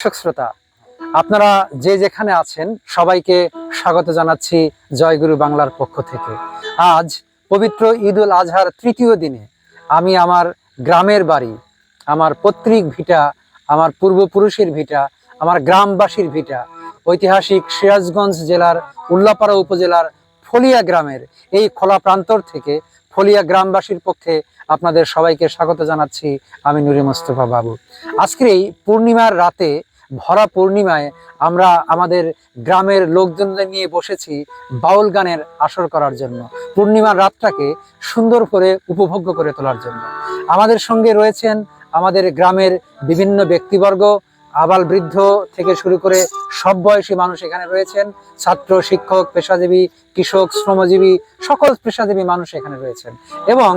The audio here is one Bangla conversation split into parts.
দর্শক শ্রোতা, আপনারা যে যেখানে আছেন সবাইকে স্বাগত জানাচ্ছি জয়গুরু বাংলার পক্ষ থেকে। আজ পবিত্র ঈদ উল আজহার তৃতীয় দিনে আমি আমার গ্রামের বাড়ি, আমার পৈতৃক ভিটা, আমার পূর্বপুরুষের ভিটা, আমার গ্রামবাসীর ভিটা, ঐতিহাসিক সিরাজগঞ্জ জেলার উল্লাপাড়া উপজেলার ফলিয়া গ্রামের এই খোলা প্রান্তর থেকে ফলিয়া গ্রামবাসীর পক্ষে আপনাদের সবাইকে স্বাগত জানাচ্ছি আমি নুরি মোস্তফা বাবু। আজকের এই পূর্ণিমার রাতে ভরা পূর্ণিমায় আমরা আমাদের গ্রামের লোকজনদের নিয়ে বসেছি বাউল গানের আসর করার জন্য, পূর্ণিমার রাতটাকে সুন্দর করে উপভোগ্য করে তোলার জন্য। আমাদের সঙ্গে রয়েছেন আমাদের গ্রামের বিভিন্ন ব্যক্তিবর্গ, আবাল বৃদ্ধ থেকে শুরু করে সব বয়সী মানুষ এখানে রয়েছেন, ছাত্র, শিক্ষক, পেশাজীবী, কৃষক, শ্রমজীবী, সকল পেশাজীবী মানুষ এখানে রয়েছেন। এবং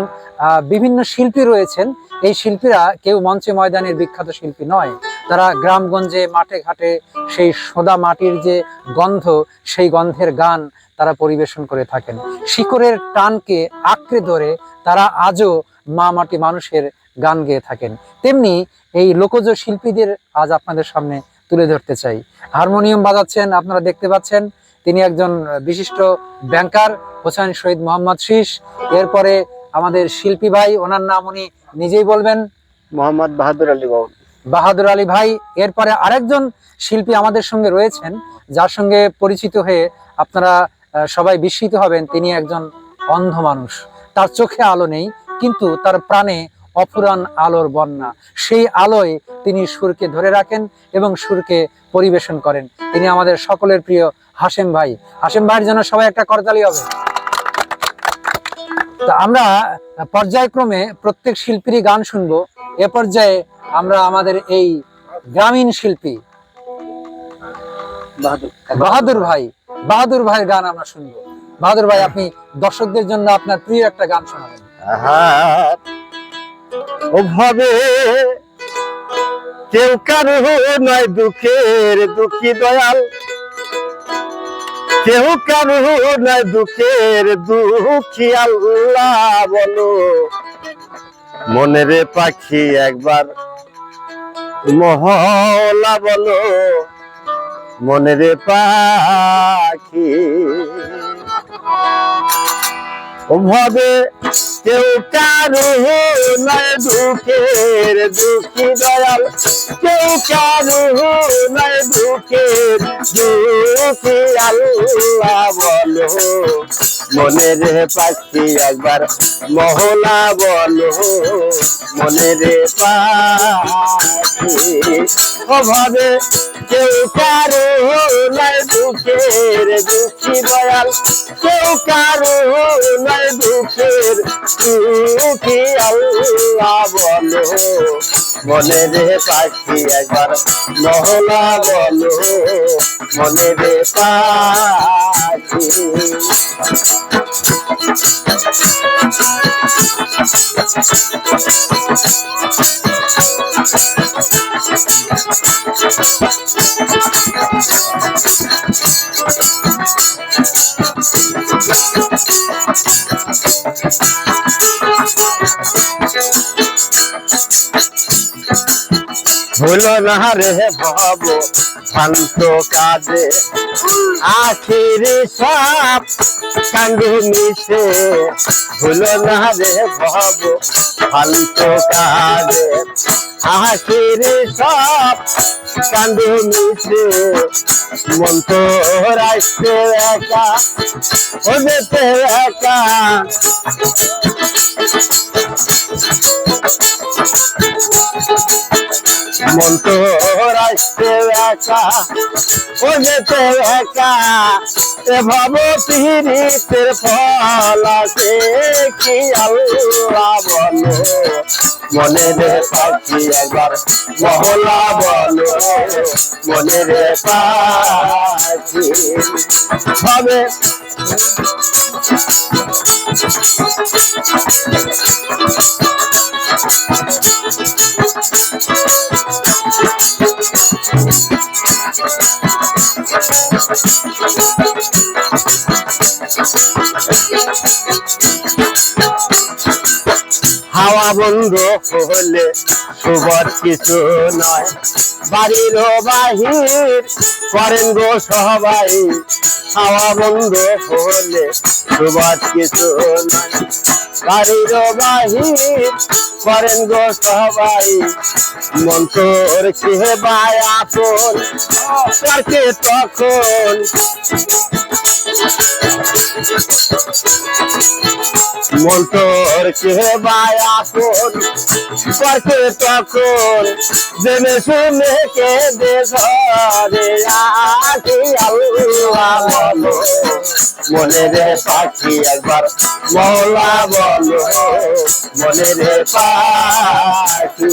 বিভিন্ন শিল্পী রয়েছেন। এই শিল্পীরা কেউ মঞ্চে ময়দানের বিখ্যাত শিল্পী নয়। তারা গ্রামগঞ্জে, মাঠে ঘাটে সেই সোদা মাটির যে গন্ধ, সেই গন্ধের গান তারা পরিবেশন করে থাকেন। শিকড়ের টানকে আঁকড়ে ধরে তারা আজও মা মাটি মানুষের গান গেয়ে থাকেন। তেমনি এই লোকজ শিল্পীদের আজ আপনাদের সামনে তুলে ধরতে চাই। হারমোনিয়াম বাজাচ্ছেন, আপনারা দেখতে পাচ্ছেন, তিনি একজন বিশিষ্ট ব্যাংকার, হোসেন শহীদ মোহাম্মদ শীষ। এরপরে আমাদের শিল্পী ভাই, ওনার নাম উনি নিজেই বলবেন। মোহাম্মদ বাহাদুর আলী বাউল বাহাদুর আলী ভাই, এরপরে আরেকজন শিল্পী আমাদের সঙ্গে রয়েছেন, যার সঙ্গে পরিচিত হয়ে আপনারা সবাই বিস্মিত হবেন। তিনি একজন অন্ধ মানুষ। তার চোখে আলো নেই, কিন্তু তার প্রাণে অফুরান আলোর বন্যা। সেই আলোয় তিনি সুরকে ধরে রাখেন এবং সুরকে পরিবেশন করেন। তিনি আমাদের সকলের প্রিয় হাসেম ভাই। হাসেম ভাইয়ের জন্য সবাই একটা করতালি হবে। তো আমরা পর্যায়ক্রমে প্রত্যেক শিল্পীরই গান শুনব। এ পর্যায়ে আমরা আমাদের এই গ্রামীণ শিল্পী বাহাদুর। ভাই বাহাদুর ভাইয়ের গান আমরা শুনব। বাহাদুর ভাই আপনি দর্শকদের জন্য আপনার প্রিয় একটা গান শোনাবেন। ওভাবে কেউ কারও নয় দুঃখের দুঃখী দয়াল। কেউ কারও নয় দুঃখের দুঃখী আল্লাহ বলো। মনের পাখি একবার। মহলা বলো মনের পাখি। ওভাবে কেউ কারও নয় দুঃখের দুঃখী দয়াল। কেউ কারও নয় দুঃখের দুঃখী আল্লাহ। বলো, মনের পাখি একবার মহলা বলো, মনের পাখি। ওভাবে কেউ কারও নয় দুঃখের দুঃখী দয়াল, কেউ কারও নাই দুঃখের দুঃখী আল্লাহ বলো। মনে রে পাখি একবার মহলা বলো মনে রে পাখি। হলো না রে ভব শান্ত কাজে, আখির সাপ কান্দে মিশে। ভুলো না রে ভব, শান্ত কাজে, আখির সাপ কান্দে মিশে। মন তো রাখতে একা ও যেতে একা। মন তো রাখতে একা ও যেতে একা। এ ভাব পিরিতের ফল আছে কি আল্লাহ বলো? মনে রে পাখি একবার মহলা বলো মনে রে পাখি হবে হাওয়া বন্ধ হলে সুবর কিছু নয়। বাড়ির বাহির করেন গো সবাই। হাওয়া বন্ধ হলে সুবর কিছু নাই বাড়ির বাহির করেন গো সবাই। মন্তর কে বায় আপন? কাকে তখন? মন্তর কে বায় আপন? কাকে তখন? জেনে শুনে কে দে ঘরে আছি আল্লাহ মনে রে পাখি একবার মৌলা বলো। মনে রে পাখি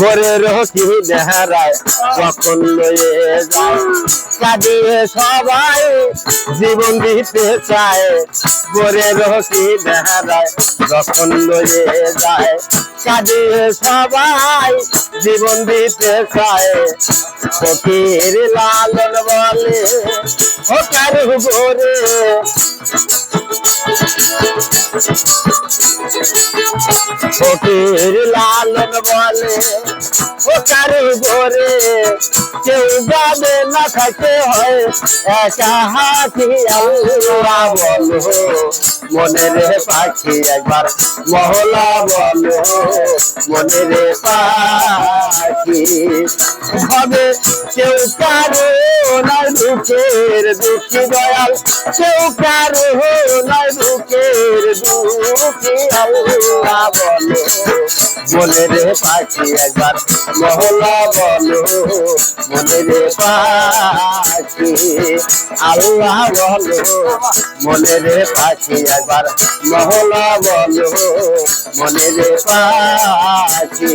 গোরের কি নেহারায় যখন লয়ে যায়, কাঁদিয়ে সবাই জীবন দিতে চায়। গোরের কি নেহারায় যখন লয়ে যায়, কাঁদিয়ে সবাই জীবন দিতে চায়। ফকির লালন ও কারু গোরে ফকির লালন বলে, ও কারু গোরে কেউ যাবে না থাকে হয়, একা হাতি আল্লাহ বলো। মনে রে পাখি একবার মহলা বলো। মনে রে পাখি হবে কেউ কারও নয় দুঃখের দুঃখী দয়াল, কেউ কারও নয় দুঃখের দুঃখী বলো, বলে রে পাখি একবার, মহলা বলো। মনে রে পাখি। আল্লাহ বলো মনে রে পাখি একবার, মহলা বলো মনে রে পাখি।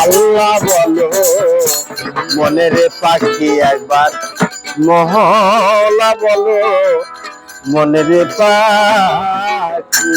আল্লাহ বলো মনে রে পাখি একবার, মহলা বলো মনে রে পাখি।